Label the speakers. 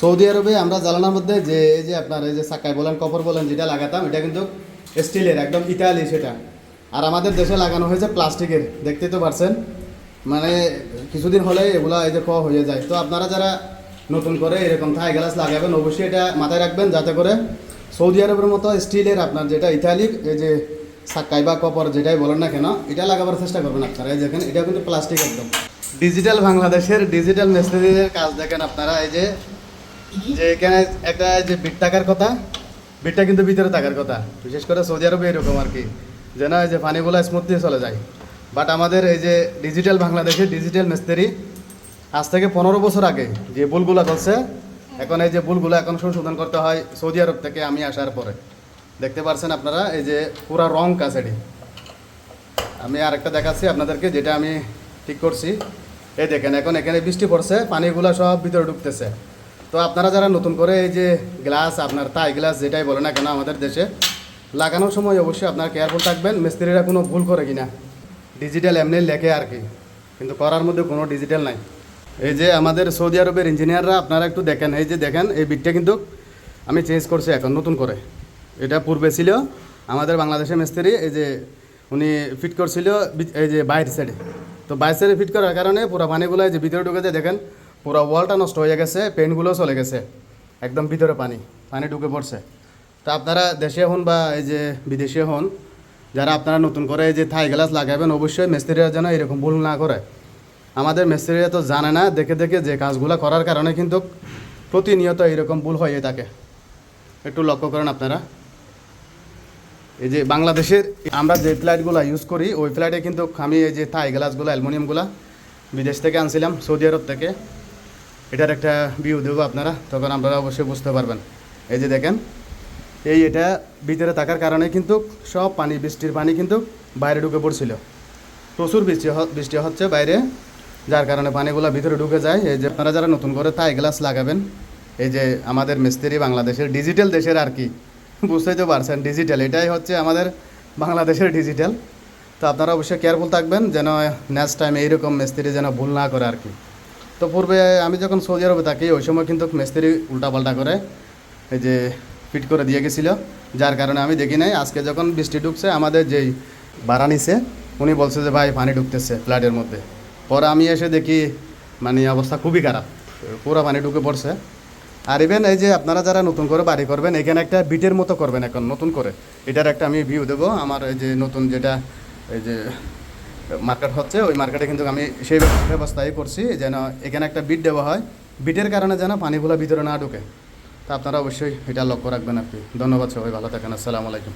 Speaker 1: Saudi আরবে আমরা জ্বালানোর মধ্যে যে, এই যে আপনার, এই যে সাকাই বলেন কপর বলেন, যেটা লাগাতাম, এটা কিন্তু স্টিলের, একদম ইতালি সেটা। আর আমাদের দেশে লাগানো হয়েছে প্লাস্টিকের, দেখতেই তো পারছেন। মানে কিছুদিন হলে এগুলা এই যে খ হয়ে যায়। তো আপনারা যারা নতুন করে এরকম থাই গ্লাস লাগাবেন, অবশ্যই এটা মাথায় রাখবেন, যাতে করে সৌদি আরবের মতো স্টিলের আপনার যেটা ইতালিক এই যে সাক্কাই বা কপর যেটাই বলেন না কেন, এটা লাগাবার চেষ্টা করবেন আপনারা। এই দেখেন, এটা কিন্তু প্লাস্টিক একদম। ডিজিটাল বাংলাদেশের ডিজিটাল মেসেজের কাজ দেখেন আপনারা, এই যে যে এখানে একটা যে বিট টাকার কথা, বিটটা কিন্তু ভিতরে থাকার কথা। বিশেষ করে সৌদি আরবে এরকম আর কি। যেন এই যে পানিগুলো স্মুথ চলে যায়। বাট আমাদের এই যে ডিজিটাল বাংলাদেশে ডিজিটাল মিস্ত্রি, আজ থেকে পনেরো বছর আগে যে ভুলগুলো করছে এখন এই যে ভুলগুলো এখন সংশোধন করতে হয় সৌদি আরব থেকে আমি আসার পরে। দেখতে পারছেন আপনারা, এই যে পুরা রং কাছেডি আমি আরেকটা দেখাচ্ছি আপনাদেরকে, যেটা আমি ঠিক করছি। এই দেখেন, এখন এখানে বৃষ্টি পড়ছে, পানিগুলো সব ভিতরে ঢুকতেছে। তো আপনারা যারা নতুন করে এই যে গ্লাস, আপনার তাই গ্লাস যেটাই বলে না কেন আমাদের দেশে, লাগানোর সময় অবশ্যই আপনার কেয়ারফুল থাকবেন। মিস্ত্রিরা কোনো ভুল করে কিনা। ডিজিটাল এমনি লেখে আর কি। কিন্তু করার মধ্যে কোনো ডিজিটাল নাই। এই যে আমাদের সৌদি আরবের ইঞ্জিনিয়াররা, আপনারা একটু দেখেন। এই যে দেখেন, এই বিটটা কিন্তু আমি চেঞ্জ করছি এখন নতুন করে। এটা পূর্বে ছিল আমাদের বাংলাদেশের মিস্ত্রি, এই যে উনি ফিট করছিল এই যে বাইরের সাইডে তো বাইরের সাইডে ফিট করার কারণে পুরো পানিগুলো যে ভিতরে ঢুকে যায় দেখেন। পুরো ওয়ালটা নষ্ট হয়ে গেছে পেনগুলো চলে গেছে। একদম ভিতরে পানি পানি ঢুকে পড়ছে। তা আপনারা দেশে হন বা এই যে বিদেশে হন, যারা আপনারা নতুন করে এই যে থাই গ্লাস লাগাবেন, অবশ্যই মিস্ত্রিরা যেন এরকম ভুল না করে। আমাদের মিস্ত্রিরা তো জানে না, দেখে দেখে যে কাজগুলো করার কারণে কিন্তু প্রতিনিয়ত এরকম ভুল হয়ে থাকে। একটু লক্ষ্য করেন আপনারা। এই যে বাংলাদেশের, আমরা যে ফ্লাইটগুলো ইউজ করি, ওই ফ্লাইটে কিন্তু আমি এই যে থাই গ্লাসগুলো, অ্যালুমিনিয়ামগুলো বিদেশ থেকে আনছিলাম, সৌদি আরব থেকে। এটার একটা ভিউ দেবো আপনারা, তখন আপনারা অবশ্যই বুঝতে পারবেন। এই যে দেখেন, এই এটা ভিতরে থাকার কারণে কিন্তু সব পানি, বৃষ্টির পানি কিন্তু বাইরে ঢুকে পড়ছিল। প্রচুর বৃষ্টি বৃষ্টি হচ্ছে বাইরে, যার কারণে পানিগুলো ভিতরে ঢুকে যায়। এই যে আপনারা যারা নতুন করে তাই গ্লাস লাগাবেন, এই যে আমাদের মিস্ত্রি বাংলাদেশের ডিজিটাল দেশের আর কি, বুঝতেই তো পারছেন ডিজিটাল এটাই হচ্ছে আমাদের বাংলাদেশের ডিজিটাল তো আপনারা অবশ্যই কেয়ারফুল থাকবেন, যেন নেক্সট টাইম এইরকম মিস্ত্রি যেন ভুল না করে আর কি। তো পূর্বে আমি যখন সৌদি আরবে থাকি, ওই সময় কিন্তু মিস্ত্রি উল্টাপাল্টা করে এই যে ফিট করে দিয়ে গেছিল। যার কারণে আমি দেখি নাই। আজকে যখন বৃষ্টি ঢুকছে, আমাদের যেই ভাড়া নিছে, উনি বলছে যে, ভাই, পানি ঢুকতেছে ফ্ল্যাটের মধ্যে। পরে আমি এসে দেখি মানে অবস্থা খুবই খারাপ। পুরো পানি ঢুকে পড়ছে। আর ইভেন এই যে আপনারা যারা নতুন করে বাড়ি করবেন, এখানে একটা বিটের মতো করবেন এখন, নতুন করে। এটার একটা আমি ভিউ দেবো। আমার এই যে নতুন যেটা, এই যে মার্কেট হচ্ছে, ওই মার্কেটে কিন্তু আমি সেই ব্যবস্থাই করছি, যেন এখানে একটা বিট দেওয়া হয়। বিটের কারণে যেন পানিগুলো ভিতরে না ঢুকে। তা আপনারা অবশ্যই এটা লক্ষ্য রাখবেন আপনি। ধন্যবাদ সবাই, ভালো থাকেন, আসসালামু আলাইকুম।